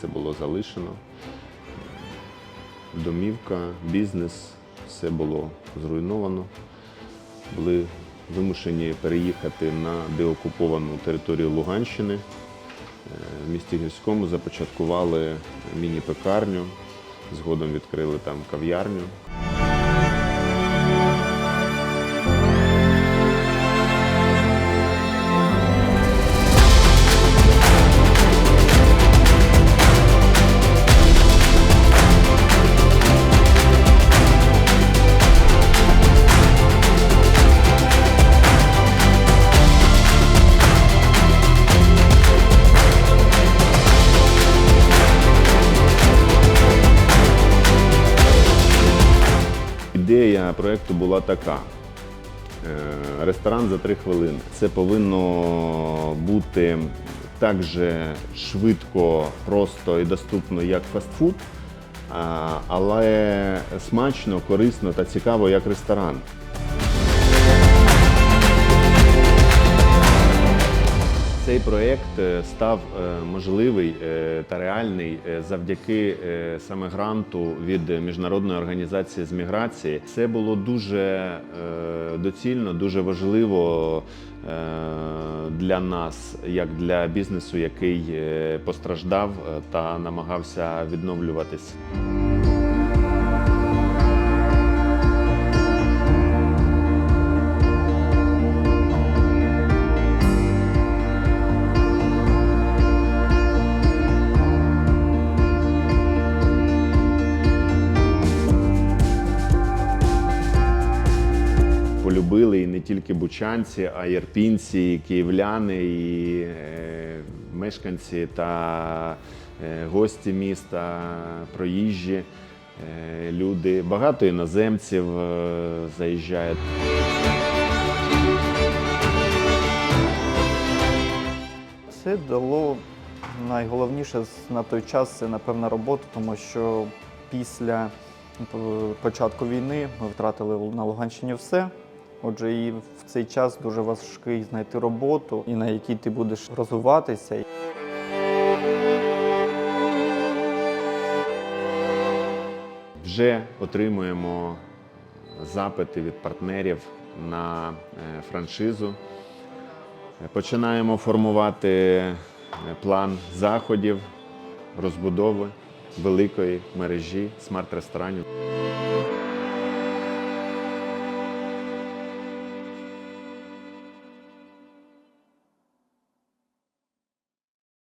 це було залишено. Домівка, бізнес, все було зруйновано. Були вимушені переїхати на деокуповану територію Луганщини. Е, В місті Гірському започаткували міні-пекарню, згодом відкрили там кав'ярню. Ідея проєкту була така. Е, Ресторан за три хвилини. Це повинно бути так же швидко, просто і доступно, як фастфуд, але смачно, корисно та цікаво, як ресторан. Цей проєкт е, став е, можливий е, та реальний завдяки саме гранту від міжнародної організації з міграції. Це було дуже доцільно, дуже важливо для нас, як для бізнесу, який постраждав та намагався відновлюватись. Полюбили і не тільки бучанці, а й ірпінці, і київляни, і е, мешканці та е, гості міста, проїжджі е, люди. Багато іноземців заїжджають. Це дало найголовніше на той час це напевно роботу, тому що після початку війни ми втратили на Луганщині все. Отже, і в цей час дуже важкий знайти роботу, і на якій ти будеш розвиватися. Вже отримуємо запити від партнерів на е, франшизу. Починаємо формувати е, план заходів, розбудови великої мережі смарт-ресторанів.